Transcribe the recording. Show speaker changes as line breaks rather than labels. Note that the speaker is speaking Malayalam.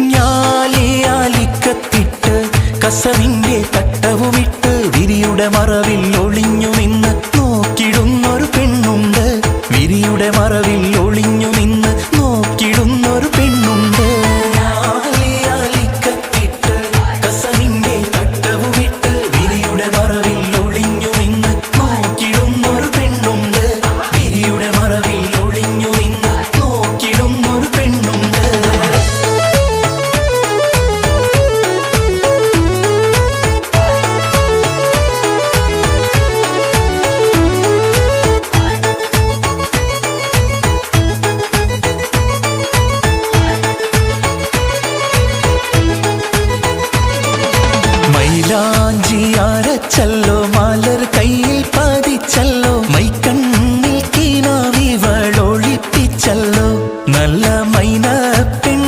ഞാലിയാലിക്കത്തിട്ട് കസവിന്റെ തട്ടവുമിട്ട് വിരിയുടെ മറവിൽ ഒളിഞ്ഞു നിന്ന് നോക്കിടുന്നൊരു പെണ്ണുണ്ട്. വിരിയുടെ മറവിൽ ഒളിഞ്ഞു நல்ல மைன பெண்